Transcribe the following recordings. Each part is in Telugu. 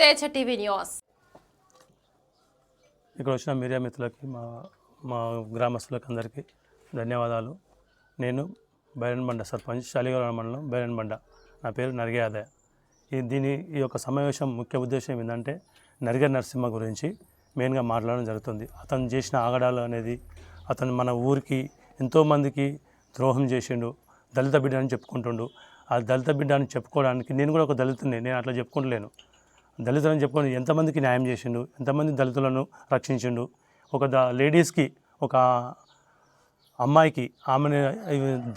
Teja TV news. ఇక్కడ వచ్చిన మీడియా మిత్రులకి మా మా గ్రామస్తులకి అందరికీ ధన్యవాదాలు. నేను బైరన్బండ సర్పంచ్ శాలిగౌడ మండలం బైరన్బండ నా పేరు నరిగే ఈ దీని ఈ యొక్క సమావేశం ముఖ్య ఉద్దేశం ఏంటంటే నరిగ నరసింహ గురించి మెయిన్గా మాట్లాడడం జరుగుతుంది. అతను చేసిన ఆగడాలు అనేది అతను మన ఊరికి ఎంతోమందికి ద్రోహం చేసిండు దళిత బిడ్డ అని చెప్పుకుంటుండు. ఆ దళిత బిడ్డ అని చెప్పుకోవడానికి నేను కూడా ఒక దళితుని నేను అట్లా చెప్పుకుంటలేను. దళితులని చెప్పుకొని ఎంతమందికి న్యాయం చేసిండు ఎంతమంది దళితులను రక్షించిండు. ఒక ద లేడీస్కి ఒక అమ్మాయికి ఆమెను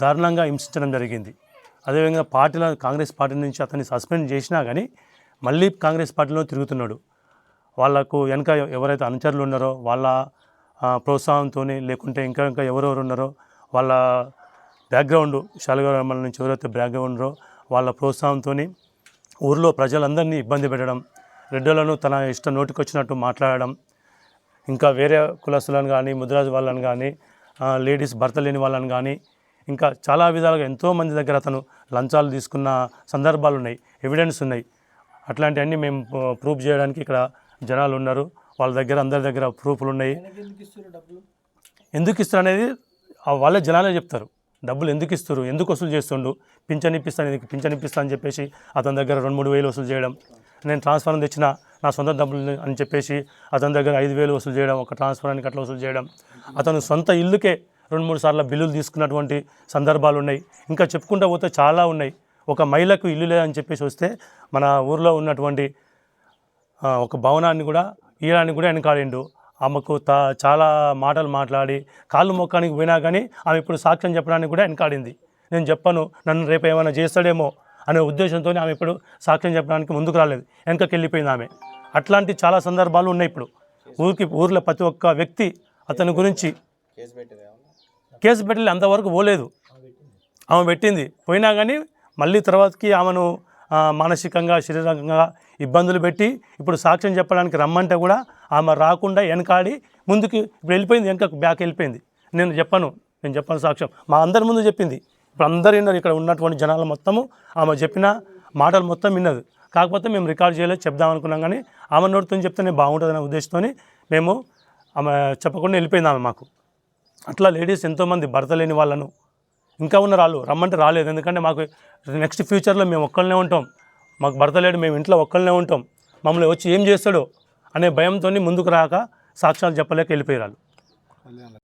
దారుణంగా హింసించడం జరిగింది. అదేవిధంగా పార్టీల కాంగ్రెస్ పార్టీ నుంచి అతన్ని సస్పెండ్ చేసినా కానీ మళ్ళీ కాంగ్రెస్ పార్టీలో తిరుగుతున్నాడు. వాళ్ళకు వెనక ఎవరైతే అనుచరులు ఉన్నారో వాళ్ళ ప్రోత్సాహంతో లేకుంటే ఇంకా ఇంకా ఎవరెవరు ఉన్నారో వాళ్ళ బ్యాక్గ్రౌండ్ శాలగౌరమ్మల నుంచి ఎవరైతే బ్యాక్గ్రౌండ్ ఉన్నారో వాళ్ళ ప్రోత్సాహంతో ఊర్లో ప్రజలందరినీ ఇబ్బంది పెట్టడం రెడ్డులను తన ఇష్ట నోటికొచ్చినట్టు మాట్లాడడం ఇంకా వేరే కులస్తులను కానీ ముద్రాజు వాళ్ళని కానీ లేడీస్ భర్త లేని వాళ్ళని కానీ ఇంకా చాలా విధాలుగా ఎంతోమంది దగ్గర అతను లంచాలు తీసుకున్న సందర్భాలు ఉన్నాయి ఎవిడెన్స్ ఉన్నాయి. అట్లాంటివన్నీ మేము ప్రూఫ్ చేయడానికి ఇక్కడ జనాలు ఉన్నారు. వాళ్ళ దగ్గర అందరి దగ్గర ప్రూఫ్లు ఉన్నాయి. ఎందుకు ఇస్తారు అనేది వాళ్ళే జనాలే చెప్తారు. డబ్బులు ఎందుకు ఇస్తారు ఎందుకు వసూలు చేస్తుండు పింఛన్ ఇప్పిస్తాను నీకు పింఛన్ ఇప్పిస్తాను అని చెప్పేసి అతని దగ్గర రెండు మూడు వేలు వసూలు చేయడం. నేను ట్రాన్స్ఫారం తెచ్చిన నా సొంత డబ్బులు అని చెప్పేసి అతని దగ్గర ఐదు వేలు వసూలు చేయడం ఒక ట్రాన్స్ఫారానికి అట్లా వసూలు చేయడం. అతను సొంత ఇల్లుకే రెండు మూడు సార్లు బిల్లులు తీసుకున్నటువంటి సందర్భాలు ఉన్నాయి. ఇంకా చెప్పుకుంటూ పోతే చాలా ఉన్నాయి. ఒక మహిళకు ఇల్లు లేదని చెప్పేసి వస్తే మన ఊర్లో ఉన్నటువంటి ఒక భవనాన్ని కూడా ఇయ్యడానికి కూడా వెనకాడిండు. ఆమెకు తా చాలా మాటలు మాట్లాడి కాళ్ళు మొక్కానికి పోయినా కానీ ఆమె ఇప్పుడు సాక్ష్యం చెప్పడానికి కూడా వెనకాడింది. నేను చెప్పను నన్ను రేపు ఏమైనా చేస్తాడేమో అనే ఉద్దేశంతో ఆమె ఇప్పుడు సాక్ష్యం చెప్పడానికి ముందుకు రాలేదు. వెనకకి వెళ్ళిపోయింది ఆమె. అట్లాంటి చాలా సందర్భాలు ఉన్నాయి ఇప్పుడు. ఊరికి ఊర్లో ప్రతి ఒక్క వ్యక్తి అతని గురించి కేసు పెట్టలే అంతవరకు పోలేదు. ఆమె పెట్టింది. పోయినా కానీ మళ్ళీ తర్వాతకి ఆమెను మానసికంగా శారీరకంగా ఇబ్బందులు పెట్టి ఇప్పుడు సాక్ష్యం చెప్పడానికి రమ్మంటే కూడా ఆమె రాకుండా వెనకాడి ముందుకి ఇప్పుడు వెళ్ళిపోయింది వెనక బ్యాక్ వెళ్ళిపోయింది. నేను చెప్పను నేను చెప్పను సాక్ష్యం. మా అందరి ముందు చెప్పింది. ఇప్పుడు అందరు విన్నారు ఇక్కడ ఉన్నటువంటి జనాలు మొత్తము. ఆమె చెప్పిన మాటలు మొత్తం విన్నది. కాకపోతే మేము రికార్డ్ చేయలేదు చెప్దాం అనుకున్నాం కానీ ఆమె నోటితో చెప్తేనే బాగుంటుందనే ఉద్దేశంతో మేము ఆమె చెప్పకుండా వెళ్ళిపోయింది ఆమె మాకు. అట్లా లేడీస్ ఎంతోమంది భర్త లేని వాళ్ళను ఇంకా ఉన్న రాళ్ళు రమ్మంటే రాలేదు. ఎందుకంటే మాకు నెక్స్ట్ ఫ్యూచర్లో మేము ఒక్కళ్ళనే ఉంటాం. మాకు భర్త లేడు మేము ఇంట్లో ఒక్కళ్ళనే ఉంటాం. మమ్మల్ని వచ్చి ఏం చేస్తాడో అనే భయంతో ముందుకు రాక సాక్ష్యాలు చెప్పలేక వెళ్ళిపోయారు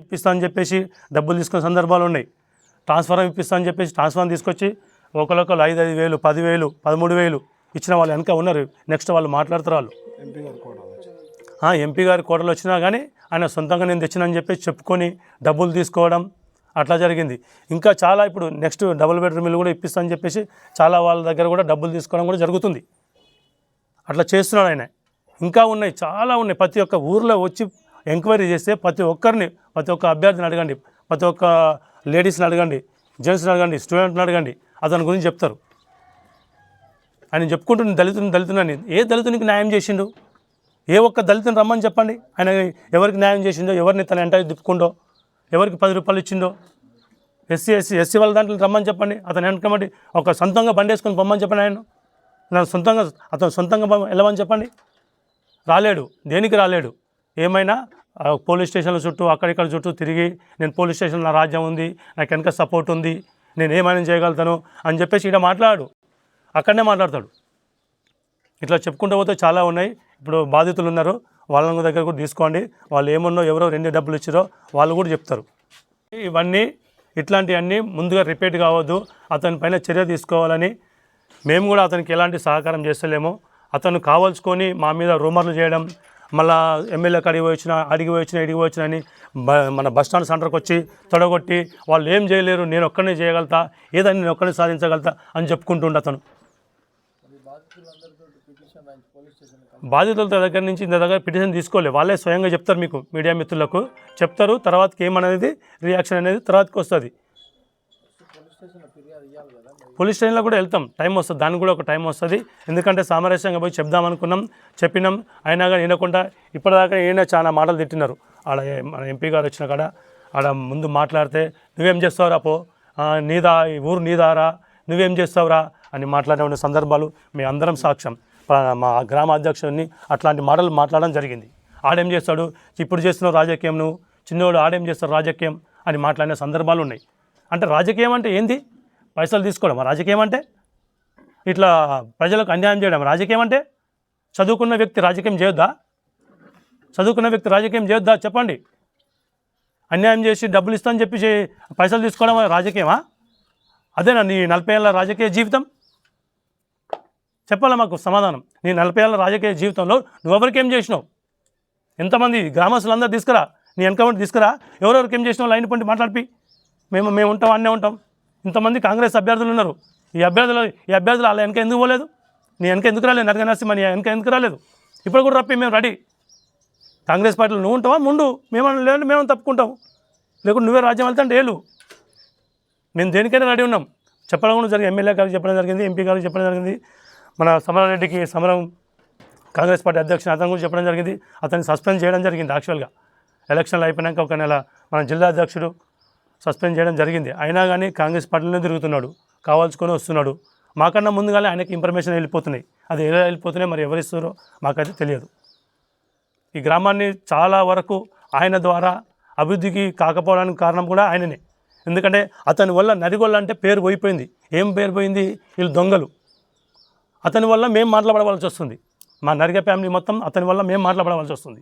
ఇప్పిస్తా అని చెప్పేసి డబ్బులు తీసుకునే సందర్భాలు ఉన్నాయి. ట్రాన్స్ఫారం ఇప్పిస్తా అని చెప్పేసి ట్రాన్స్ఫారం తీసుకొచ్చి ఒకరికొకరు ఐదు ఐదు వేలు పదివేలు పదమూడు వేలు ఇచ్చిన వాళ్ళు వెనక ఉన్నారు. నెక్స్ట్ వాళ్ళు మాట్లాడతారు వాళ్ళు. ఆ, ఎంపీ గారి కోటలు వచ్చినా కానీ ఆయన సొంతంగా నేను తెచ్చినని చెప్పేసి చెప్పుకొని డబ్బులు తీసుకోవడం అట్లా జరిగింది. ఇంకా చాలా ఇప్పుడు నెక్స్ట్ డబుల్ బెడ్రూమ్ ఇల్లు కూడా ఇప్పిస్తా అని చెప్పేసి చాలా వాళ్ళ దగ్గర కూడా డబ్బులు తీసుకోవడం కూడా జరుగుతుంది. అట్లా చేస్తున్నాడు ఆయన. ఇంకా ఉన్నాయి చాలా ఉన్నాయి. ప్రతి ఒక్క ఊర్లో వచ్చి ఎంక్వైరీ చేస్తే ప్రతి ఒక్కరిని ప్రతి ఒక్క అభ్యర్థిని అడగండి ప్రతి ఒక్క లేడీస్ని అడగండి జెంట్స్ని అడగండి స్టూడెంట్ని అడగండి అతని గురించి చెప్తారు. ఆయన చెప్పుకుంటున్న దళితుని దళితునని ఏ దళితునికి న్యాయం చేసిండు? ఏ ఒక్క దళితుని రమ్మని చెప్పండి? ఆయన ఎవరికి న్యాయం చేసిండో ఎవరిని తన ఎంట తిప్పుకుండో? ఎవరికి పది రూపాయలు ఇచ్చిందో ఎస్సీ ఎస్సీ ఎస్సీ వాళ్ళ దాంట్లో రమ్మని చెప్పండి. అతను వెనకమండి ఒక సొంతంగా బండి వేసుకొని పొమ్మని చెప్పండి ఆయన. నా సొంతంగా అతను సొంతంగా వెళ్ళమని చెప్పండి? రాలేడు. దేనికి రాలేడు? ఏమైనా పోలీస్ స్టేషన్ల చుట్టూ అక్కడిక్కడ చుట్టూ తిరిగి నేను పోలీస్ స్టేషన్ నా రాజ్యం ఉంది నాకు వెనక సపోర్ట్ ఉంది నేను ఏమైనా చేయగలుగుతాను అని చెప్పేసి ఇక్కడ మాట్లాడు. అక్కడనే మాట్లాడతాడు. ఇట్లా చెప్పుకుంటూ పోతే చాలా ఉన్నాయి. ఇప్పుడు బాధితులు ఉన్నారు. వాళ్ళ దగ్గర కూడా తీసుకోండి. వాళ్ళు ఏమున్నో ఎవరో రెండు డబ్బులు ఇచ్చారో వాళ్ళు కూడా చెప్తారు. ఇవన్నీ ఇట్లాంటివన్నీ ముందుగా రిపీట్ కావద్దు. అతని పైన చర్య తీసుకోవాలని మేము కూడా అతనికి ఎలాంటి సహకారం చేస్తలేము. అతను కావాల్చుకొని మా మీద రూమర్లు చేయడం మళ్ళా ఎమ్మెల్యేకి అడిగి వచ్చిన అడిగి వచ్చిన ఇడిగి వచ్చిన అని బ మన బస్ స్టాండ్ సెంటర్కి వచ్చి తొడగొట్టి వాళ్ళు ఏం చేయలేరు నేను ఒక్కడిని చేయగలుగుతా ఏదని నేను ఒక్కడిని సాధించగలుగుతా అని చెప్పుకుంటుండే అతను. బాధితుల దగ్గర నుంచి ఇంత దగ్గర పిటిషన్ తీసుకోలేదు వాళ్ళే స్వయంగా చెప్తారు మీకు మీడియా మిత్రులకు. చెప్తారు తర్వాతకి ఏమనేది రియాక్షన్ అనేది తర్వాతకి వస్తుంది. పోలీస్ స్టేషన్లో కూడా వెళ్తాం టైం వస్తుంది. దానికి కూడా ఒక టైం వస్తుంది. ఎందుకంటే సామరస్యంగా పోయి చెప్దాం అనుకున్నాం చెప్పినాం. అయినా కానీ వినకుండా ఇప్పటిదాకా ఈయన చాలా మాటలు తిట్టినారు. ఆడ మన ఎంపీ గారు వచ్చిన కాడ ఆడ ముందు మాట్లాడితే నువ్వేం చేస్తావురా పో? నీదా ఈ ఊరు నీదారా? నువ్వేం చేస్తావురా? అని మాట్లాడే సందర్భాలు మీ అందరం సాక్ష్యం మా గ్రామ అధ్యక్షుడిని అట్లాంటి మాటలు మాట్లాడడం జరిగింది. ఆడేం చేస్తాడు? ఇప్పుడు చేస్తున్న రాజకీయం నువ్వు చిన్నోడు ఆడేం చేస్తాడు రాజకీయం అని మాట్లాడిన సందర్భాలు ఉన్నాయి. అంటే రాజకీయం అంటే ఏంది? పైసలు తీసుకోవడం రాజకీయం అంటే? ఇట్లా ప్రజలకు అన్యాయం చేయడం రాజకీయం అంటే? చదువుకున్న వ్యక్తి రాజకీయం చేయొద్దా? చదువుకున్న వ్యక్తి రాజకీయం చేయొద్దా? చెప్పండి. అన్యాయం చేసి డబ్బులు ఇస్తామని చెప్పి పైసలు తీసుకోవడం రాజకీయమా? అదేనా నీ నలభై ఏళ్ళ రాజకీయ జీవితం? చెప్పాలా మాకు సమాధానం? నీ నలభై ఏళ్ళ రాజకీయ జీవితంలో నువ్వెవరికి ఏం చేసినావు? ఎంతమంది గ్రామస్తులందరూ తీసుకురా నీ ఎన్కౌంటర్ తీసుకురా ఎవరెవరికి ఏం చేసినావు? లైన్ పండి మాట్లాడిపి. మేము మేము ఉంటాం అన్నే ఉంటాం. ఇంతమంది కాంగ్రెస్ అభ్యర్థులు ఉన్నారు. ఈ అభ్యర్థులు ఈ అభ్యర్థులు అలా వెనక ఎందుకు పోలేదు? నీ వెనక ఎందుకు రాలేదు? నరగ నరసింహ నీ వెనక ఎందుకు రాలేదు? ఇప్పుడు కూడా రప్పి మేము రెడీ. కాంగ్రెస్ పార్టీలో నువ్వు ఉంటావా? ముందు. మేము లేదు మేము తప్పుకుంటాం. లేకుంటే నువ్వే రాజ్యం వెళ్తాంటే ఏలు మేము దేనికైనా రెడీ ఉన్నాం. చెప్పడం కూడా జరిగింది. ఎమ్మెల్యే గారికి చెప్పడం జరిగింది ఎంపీ గారికి చెప్పడం జరిగింది. మన సమరారెడ్డికి సమరం కాంగ్రెస్ పార్టీ అధ్యక్షుడు అతను కూడా చెప్పడం జరిగింది. అతన్ని సస్పెండ్ చేయడం జరిగింది యాక్చువల్గా ఎలక్షన్లు అయిపోయినాక ఒక నెల మన జిల్లా అధ్యక్షుడు సస్పెండ్ చేయడం జరిగింది. అయినా కానీ కాంగ్రెస్ పార్టీలోనే తిరుగుతున్నాడు. కావాల్చుకొని వస్తున్నాడు. మాకన్నా ముందుగానే ఆయనకి ఇన్ఫర్మేషన్ వెళ్ళిపోతున్నాయి. అది ఎలా వెళ్ళిపోతున్నాయి మరి ఎవరిస్తారో మాకైతే తెలియదు. ఈ గ్రామాన్ని చాలా వరకు ఆయన ద్వారా అభివృద్ధికి కాకపోవడానికి కారణం కూడా ఆయననే. ఎందుకంటే అతని వల్ల నరిగొల్ల అంటే పేరు పోయిపోయింది. ఏం పేరు పోయింది? వీళ్ళు దొంగలు. అతని వల్ల మేము మాట్లాడవలసి వస్తుంది. మా నరిగ ఫ్యామిలీ మొత్తం అతని వల్ల మేము మాట్లాడవలసి వస్తుంది.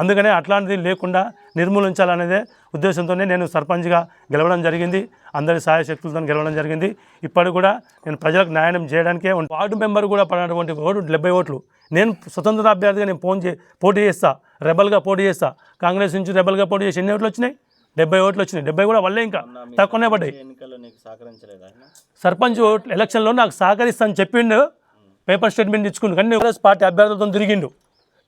అందుకనే అట్లాంటిది లేకుండా నిర్మూలించాలనేదే ఉద్దేశంతోనే నేను సర్పంచ్గా గెలవడం జరిగింది. అందరి సహాయ శక్తులతో గెలవడం జరిగింది. ఇప్పటికి కూడా నేను ప్రజలకు న్యాయం చేయడానికే వార్డు మెంబర్ కూడా పడినటువంటి ఓటు డెబ్బై ఓట్లు నేను స్వతంత్ర అభ్యర్థిగా నేను ఫోన్ చే పోటీ చేస్తా. రెబల్గా పోటీ చేస్తా. కాంగ్రెస్ నుంచి రెబల్గా పోటీ చేసి ఎన్ని ఓట్లు వచ్చినాయి? డెబ్బై ఓట్లు వచ్చినాయి. డెబ్బై కూడా వల్లే ఇంకా తక్కువనే పడ్డాయి. సర్పంచ్ ఓట్- ఎలక్షన్లో నాకు సహకరిస్తాను చెప్పిండు. పేపర్ స్టేట్మెంట్ ఇచ్చుకుండు. కానీ కాంగ్రెస్ పార్టీ అభ్యర్థులతో తిరిగిండు.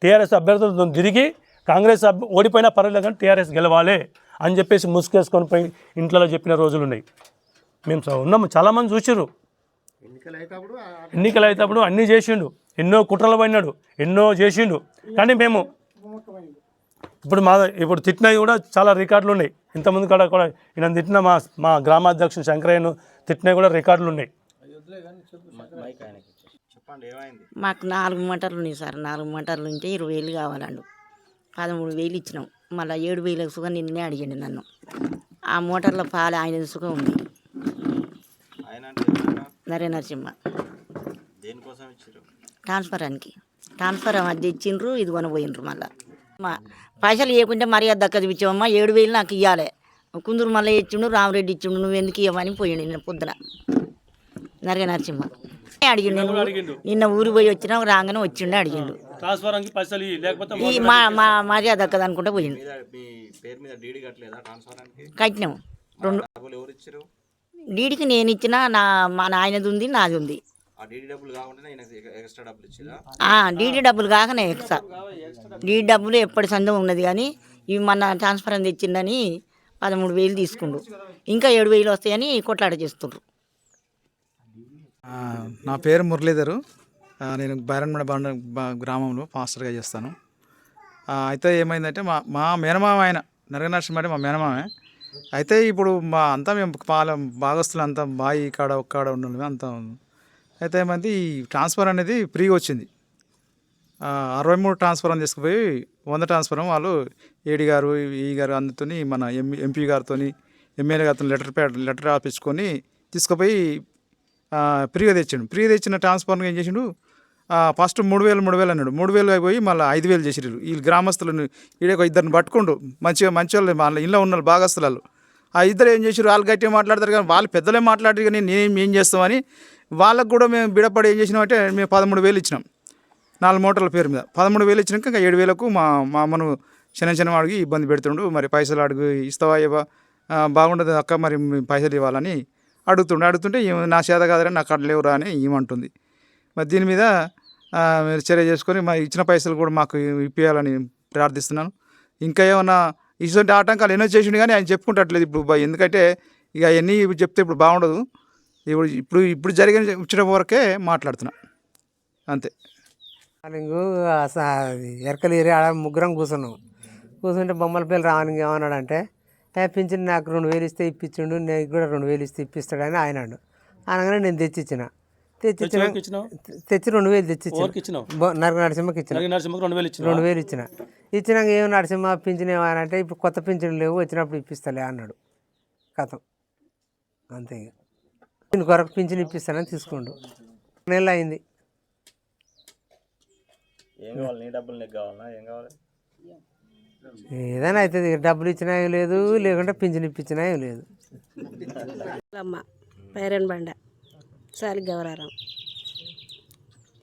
టీఆర్ఎస్ అభ్యర్థులతో తిరిగి కాంగ్రెస్ ఓడిపోయినా పర్వాలేదు కానీ టీఆర్ఎస్ గెలవాలి అని చెప్పేసి ముసుగేసుకొని పోయి ఇంట్లో చెప్పిన రోజులు ఉన్నాయి. మేము ఉన్నాము. చాలామంది చూసిర్రు. ఎన్నికలు అయినప్పుడు అన్నీ చేసిండు. ఎన్నో కుట్రలు పోయినాడు ఎన్నో చేసిండు. కానీ మేము ఇప్పుడు మా ఇప్పుడు తిట్టినవి కూడా చాలా రికార్డులు ఉన్నాయి. ఇంతమంది కాడ కూడా ఈయన తిట్టిన మా మా గ్రామాధ్యక్షుడు శంకరయ్యను తిట్టినవి కూడా రికార్డులు ఉన్నాయి. మైక్ ఆయనకి ఇచ్చేసి. చెప్పండి ఏమైంది మాకు నాలుగు మటర్లు ఉన్నాయి సార్. నాలుగు మటర్లు ఉంటే ఇరవై వేలు కావాలండు. పదమూడు వేలు ఇచ్చినాం. మళ్ళీ ఏడు వేలకు సుఖం నిన్నే అడిగిండు నన్ను. ఆ మోటార్ల పాలు ఆయన సుఖం ఉంది. ఆయన అంటే ఎవరైనా నరే నరసింహ దేనికోసం ఇచ్చారు ట్రాన్స్ఫరానికి ట్రాన్స్ఫర్ అది ఇచ్చిండ్రు ఇది కొనబోయిండ్రు మళ్ళీ. మా పైసలు ఇవ్వకుంటే మర్యాద దక్కది ఇచ్చావమ్మా ఏడు వేలు నాకు ఇవ్వాలి కుందూరు మళ్ళీ ఇచ్చిండు రామరెడ్డి ఇచ్చిండు నువ్వు ఎందుకు ఇవ్వమని పోయిండు నిన్న పొద్దున. నరగ నరసింహ. అడిగిండు నేను నిన్న ఊరు పోయి వచ్చినా రాగానే వచ్చిండు అడిగిండు. ఈ మా మా మర్యాద దక్కదు అనుకుంటే పోయిండు. మీద మీ పేరు మీద డీడీ కట్టలేదా ట్రాన్స్ఫరానికి? కట్టినాం. రెండు డబ్బులు ఎవరు ఇచ్చారు డీడీకి నేను ఇచ్చిన నా మా నాయనది ఉంది నాది ఉంది. డీడీ డబ్బులు కాకుండా ఎగ- ఎక్స్ట్రా డబ్బులు ఇచ్చిరా ఆ, డీడీ డబ్బులు కాకనే ఎక్స్ట్రా. డీడీ డబ్బులు ఎప్పటి సందో ఉన్నది కానీ ఇవి మన ట్రాన్స్ఫర్ అని తెచ్చిందని పదమూడు వేలు తీసుకుండు. ఇంకా ఏడు వేలు వస్తాయని కొట్లాట చేస్తుండ్రు. ఆ, నా పేరు మురళీధరు. నేను బైరన్మడ బండ బ- గ్రామంలో పాస్టర్గా చేస్తాను. ఆ, అయితే ఏమైందంటే మా మా మేనమామ ఆయన నరగనరసింహ అంటే మా మేనమామే. అయితే ఇప్పుడు మా అంతా మేము పాల భాగస్తులు అంతా బాయి కాడ ఒక్కడ ఉన్నాము అంతా అయితే ఏమైంది? ఈ ట్రాన్స్ఫర్ అనేది ఫ్రీగా వచ్చింది. అరవై మూడు ట్రాన్స్ఫర్ అని తీసుకుపోయి వంద ట్రాన్స్ఫర్ వాళ్ళు ఏడి గారు ఈ గారు అందరితో మన ఎంపీ ఎంపీ గారితో ఎమ్మెల్యే గారితో లెటర్ ప్యాడ్ లెటర్ రాపించుకొని తీసుకుపోయి ఫ్రీగా తెచ్చిండు. ఫ్రీగా తెచ్చిన ట్రాన్స్ఫర్గా ఏం చేసిండు? ఫస్ట్ మూడు వేలు మూడు వేలు అన్నాడు. మూడు వేలు అయిపోయి మళ్ళీ ఐదు వేలు చేసిరు వీళ్ళు గ్రామస్తులను ఒక ఇద్దరిని పట్టుకుండు. మంచిగా మంచి వాళ్ళు వాళ్ళ ఇంట్లో ఉన్న భాగస్తులు ఆ ఇద్దరు ఏం చేసిరు వాళ్ళు గట్టిగా మాట్లాడతారు కానీ వాళ్ళు పెద్దలే మాట్లాడారు కానీ నేనేం ఏం చేస్తామని వాళ్ళకు కూడా మేము బిడపడి ఏం చేసినామంటే మేము పదమూడు వేలు ఇచ్చినాం. నాలుగు మోటార్ల పేరు మీద. పదమూడు వేలు ఇచ్చినాక ఇంకా ఏడు వేలకు మా మా అమ్మను చిన్న చిన్న అడిగి ఇబ్బంది పెడుతుండు. మరి పైసలు అడుగు ఇస్తావా ఇవ్వా? బాగుండదు అక్క మరి పైసలు ఇవ్వాలని అడుగుతుండే. అడుగుతుంటే ఈమె నా చేత కాదని నాకు అక్కడ లేవురా అని ఏమంటుంది మరి దీని మీద మీరు చర్య చేసుకొని మా ఇచ్చిన పైసలు కూడా మాకు ఇప్పించాలని ప్రార్థిస్తున్నాను. ఇంకా ఏమన్నా ఇటువంటి ఆటంకాలు ఎన్నో చేసిండు కానీ ఆయన చెప్పుకుంటట్లేదు ఇప్పుడు ఎందుకంటే ఇక అవన్నీ చెప్తే ఇప్పుడు బాగుండదు. ఇప్పుడు ఇప్పుడు ఇప్పుడు జరిగిన వచ్చిన వరకే మాట్లాడుతున్నా. అంతే. మార్నింగ్ ఎరకలు ఏరి ఆడ ముగ్గురం కూర్చున్నాం. కూర్చుంటే బొమ్మల పిల్లలు రావడానికి ఏమన్నాడంటే ఏ పింఛన్ నాకు రెండు వేలు ఇస్తే ఇప్పించిండు నేను కూడా రెండు వేలు ఇస్తే ఇప్పిస్తాడని ఆయన అనగానే నేను తెచ్చిచ్చిన. తెచ్చి తెచ్చి రెండు వేలు తెచ్చి ఎవరికి ఇచ్చినావు? నరక నరసింహకి ఇచ్చిన. నరగి నరసింహకి రెండు వేలు ఇచ్చినావు? రెండు వేలు ఇచ్చిన. ఇచ్చినాక ఏం నరసింహ పింఛన్ ఏమని అంటే ఇప్పుడు కొత్త పింఛన్ లేవు వచ్చినప్పుడు ఇప్పిస్తలే అన్నాడు. కథం. అంతే ఇక. దీని కొరకు పింఛన్ ఇప్పిస్తానని తీసుకోండు. నెల అయింది. ఏం కావాలి? నీ డబ్బులు నీకు కావాలన్నా ఏం కావాలి? ఏదైనా అవుతుంది. డబ్బులు ఇచ్చినా ఏం లేదు లేకుంటే పింఛన్ ఇప్పించినా ఏం లేదు. అమ్మ పైరన్ బండ. సాలి గౌరారం.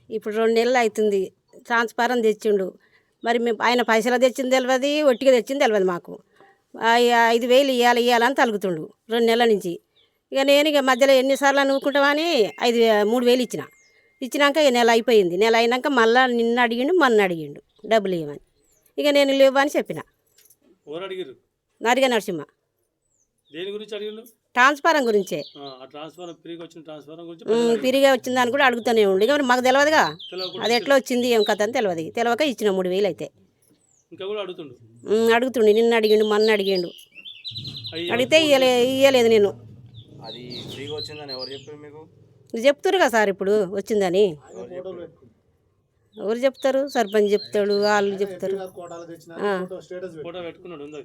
ఇప్పుడు రెండు నెలలు అవుతుంది. ట్రాన్స్ఫారం తెచ్చిండు. మరి మేము ఆయన పైసలు తెచ్చింది తెలియదు ఒట్టిగా తెచ్చింది తెలియదు మాకు. ఐదు వేలు ఇవ్వాలి ఇవ్వాలని తలుగుతుండు. రెండు నెలల నుంచి. ఇక నేను ఇక మధ్యలో ఎన్నిసార్లు నూకుంటామని ఐదు మూడు వేలు ఇచ్చిన. ఇచ్చినాక ఇక నెల అయిపోయింది. నెల అయినాక మళ్ళీ నిన్న అడిగిండు మొన్న అడిగిండు. డబ్బులు ఇవ్వమని. ఇక నేను లేవు అని చెప్పిన. నరిగా నరసింహ. దేని గురించి అడిగారు ట్రాన్స్ఫారం గురించే. తిరిగే వచ్చిందని కూడా అడుగుతూనే ఉండు. ఇక మరి మాకు తెలియదుగా అది ఎట్లా వచ్చింది ఏం కథ అని తెలియదు తెలియక ఇచ్చిన మూడు వేలు అయితే. అడుగుతుండు. నిన్న అడిగిండు మొన్న అడిగిండు. అడిగితే ఇయ్యలే ఇయ్యలేదు నేను. అది ఫ్రీగా వచ్చిందని ఎవరు చెప్పారు మీకు? చెప్తారు కదా సార్ ఇప్పుడు వచ్చిందని. ఎవరు చెప్తారు? సర్పంచ్ చెప్తాడు వాళ్ళు చెప్తారు. ఆ, ఫోటో పెట్టుకున్నాడు ఉంది?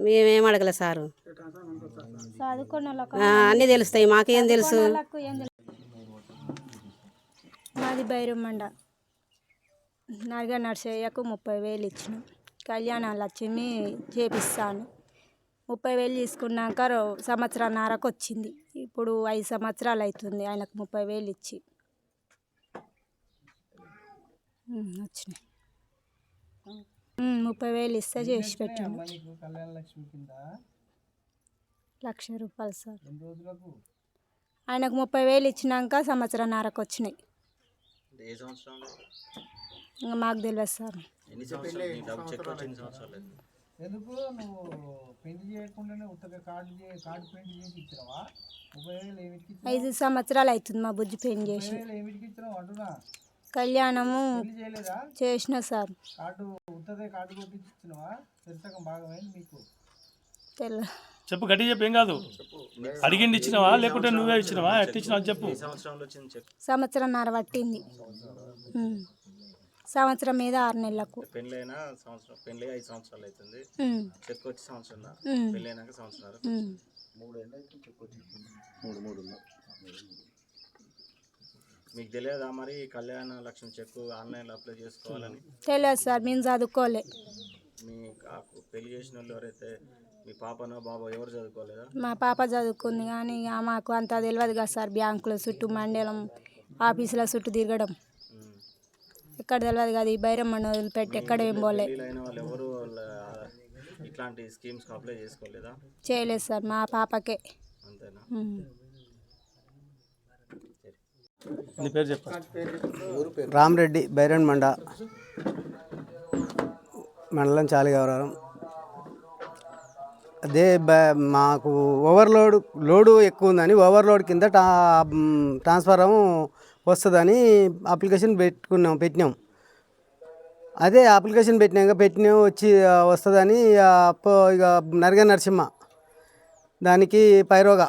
మేమేం అడగలే సారు. అన్నీ తెలుస్తాయి మాకేం తెలుసు? వాళ్ళకు ఏం తెలుసు? మాది బైరమండ నరగా నర్సయ్యకు ముప్పై వేలు ఇచ్చిన. కళ్యాణ లక్ష్మి చేపిస్తాను. ముప్పై వేలు తీసుకున్నాక రో- సంవత్సరాన్నరకు వచ్చింది ఇప్పుడు ఐదు సంవత్సరాలు అవుతుంది ఆయనకు ముప్పై వేలు ఇచ్చి వచ్చినాయి. ముప్పై వేలు ఇస్తే చేసి పెట్టాను లక్ష రూపాయలు సార్. ఆయనకు ముప్పై వేలు ఇచ్చినాక సంవత్సరంన్నరకు వచ్చినాయి మాకు తెలియదు సార్. ఎందుకు? నువ్వు పెళ్ళి చేయకుండానే ఉత్తగా కార్డు చే- కార్డు పెయింట్ చేసి ఇచ్చినావా ముప్పై వేలు ఏమిటికి ఇచ్చినావు? ఐదు సంవత్సరాలు అవుతుంది మా బుజ్జి పెయిన్ చేసి. వేలు ఏమిటికి ఇచ్చినావు అంటున్నా? కళ్యాణము పెళ్ళి చేయలేదా? చేసిన సార్. కార్డు ఉత్తదే కార్డు కొట్టించి ఇచ్చినావా? భాగమైంది మీకు. తెల్ల చెప్పు గట్టి చెప్పు ఏం కాదు. అడిగిండి ఇచ్చినావా? లేకుంటే నువ్వే ఇచ్చినావా? ఎట్టి ఇచ్చినావు అది చెప్పు. ఏ సంవత్సరంలో వచ్చింది చెక్ సంవత్సరంన్నర పట్టింది. ఉమ్. సంవత్సరం మీద ఆరు నెలలకు. పెళ్ళి అయినా సంవత్సరం పెళ్ళి ఐదు సంవత్సరాలు అవుతుంది చెక్ వచ్చి సంవత్సరం ఉమ్, పెళ్ళి అయినాక సంవత్సరాలు. ఉమ్. మీకు తెలియదా మరి కళ్యాణ లక్ష్మి చెక్ ఆన్లైన్లో అప్లై చేసుకోవాలని? తెలియదు సార్ మేము చదువుకోలే. మీ పెళ్ళి చేసిన వాళ్ళు ఎవరైతే మీ పాపనో బాబో ఎవరు చదువుకోలేదా? మా పాప చదువుకుంది కానీ ఇక మాకు అంత తెలియదు కదా సార్ బ్యాంకుల చుట్టూ మండలం ఆఫీసుల చుట్టూ తిరగడం. ఉమ్. ఎక్కడ తెలియదు కదా ఈ బైరమ్మని వదిలిపెట్టి ఎక్కడ ఏం పోలే. ఇట్లాంటి స్కీమ్స్కి అప్లై చేసుకోలేదా? చేయలేదు సార్ మా పాపకే. అంతేనా. నీ పేరు చెప్పు. రామరెడ్డి బైరన్ మండ మండలం చాలిగవరం అదే బ- మాకు ఓవర్లోడ్ లోడు ఎక్కువ ఉందని ఓవర్లోడ్ కింద టా మ్, ట్రాన్స్ఫారం వస్తుందని అప్లికేషన్ పెట్టుకున్నాం పెట్టినాం. అదే అప్లికేషన్ పెట్టినాక పెట్టినాం వచ్చి వస్తుందని అప్పో పో- ఇక నరగ నరసింహ దానికి పైరోగా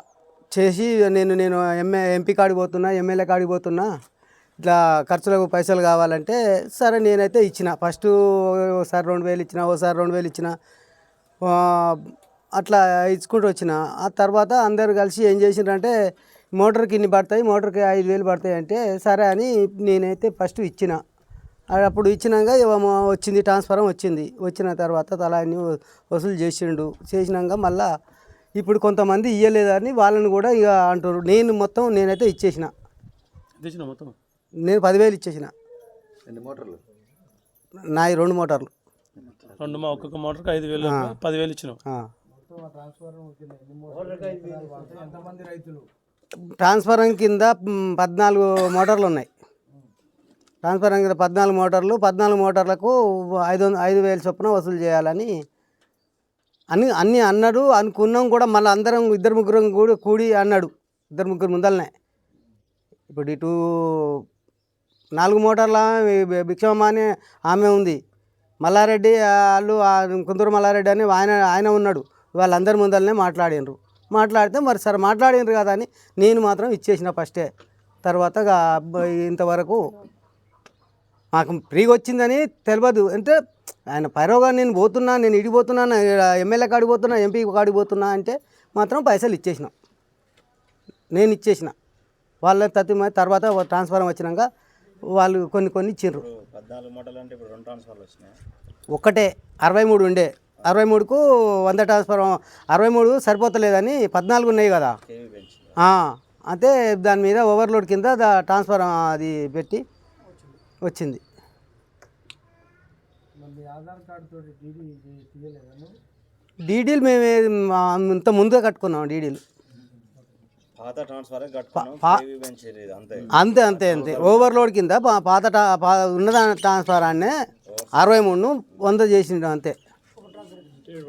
చేసి నేను నేను ఎంఏ ఎంపీ కాడికి పోతున్నా ఎమ్మెల్యే కాడికి పోతున్నా. ఇట్లా ఖర్చులకు పైసలు కావాలంటే సరే నేనైతే ఇచ్చిన. ఫస్ట్ ఒకసారి రెండు వేలు ఇచ్చిన ఒకసారి రెండు వేలు ఇచ్చిన. అట్లా ఇచ్చుకుంటూ వచ్చిన. ఆ తర్వాత అందరు కలిసి ఏం చేసిండ్రంటే మోటార్కి ఇన్ని పడతాయి మోటార్కి ఐదు వేలు పడతాయి అంటే సరే అని నేనైతే ఫస్ట్ ఇచ్చిన. అప్పుడు ఇచ్చినాక ఏమో వచ్చింది ట్రాన్స్ఫారం వచ్చింది. వచ్చిన తర్వాత తలా అన్ని వసూలు చేసిండు. చేసినాక మళ్ళా ఇప్పుడు కొంతమంది ఇయ్యలేదని వాళ్ళని కూడా ఇక అంటారు నేను మొత్తం నేనైతే ఇచ్చేసిన. మొత్తం? నేను పదివేలు ఇచ్చేసిన. నాయి రెండు మోటార్లు. రెండు మా ఒక్కొక్క మోటార్కి ఐదు వేలు పదివేలు రైతులు? ట్రాన్స్ఫారం కింద పద్నాలుగు మోటార్లు ఉన్నాయి ట్రాన్స్ఫారం కింద పద్నాలుగు మోటార్లు పద్నాలుగు మోటార్లకు ఐదు వంద- ఐదు వేల చొప్పున వసూలు చేయాలని అన్ని అన్నీ అన్నాడు. అనుకున్నాం కూడా మళ్ళీ అందరం ఇద్దరు ముగ్గురం కూడా కూడి అన్నాడు. ఇద్దరు ముగ్గురు ముందలనే ఇప్పుడు ఇటు నాలుగు మోటార్ల భిక్షమ్మ భిక్షమమ్మ అని ఆమె ఉంది. మల్లారెడ్డి వాళ్ళు కుందూరు మల్లారెడ్డి అని ఆయన ఆయన ఉన్నాడు. వాళ్ళందరి ముందరనే మాట్లాడినరు మాట్లాడితే. మరి సరే మాట్లాడినారు కదా అని నేను మాత్రం ఇచ్చేసిన ఫస్టే. తర్వాత ఇంతవరకు మాకు ఫ్రీగా వచ్చిందని తెలియదు అంటే ఆయన పైరోగా నేను పోతున్నా నేను ఇడికి పోతున్నా ఎమ్మెల్యే కాడికి పోతున్నా ఎంపీ కాడికి పోతున్నా అంటే మాత్రం పైసలు ఇచ్చేసిన. నేను ఇచ్చేసిన. వాళ్ళ తత్తి తర్వాత ట్రాన్స్ఫారం వచ్చినాక వాళ్ళు కొన్ని కొన్ని ఇచ్చిండ్రు. ఒక్కటే అరవై మూడు ఉండే. అరవై మూడుకు వంద ట్రాన్స్ఫారం అరవై మూడు సరిపోతలేదని పద్నాలుగు ఉన్నాయి కదా. అయితే దాని మీద ఓవర్లోడ్ కింద దా ట్రాన్స్ఫారం అది పెట్టి వచ్చింది. డీడీలు మేము ఇంత ముందుగా కట్టుకున్నాం డీడీలు. అంతే. అంతే అంతే ఓవర్లోడ్ కింద పాత ట్రా- పా ఉన్నదా ట్రాన్స్ఫారాన్ని అరవై మూడును వంద చేసిండు అంతే. Here.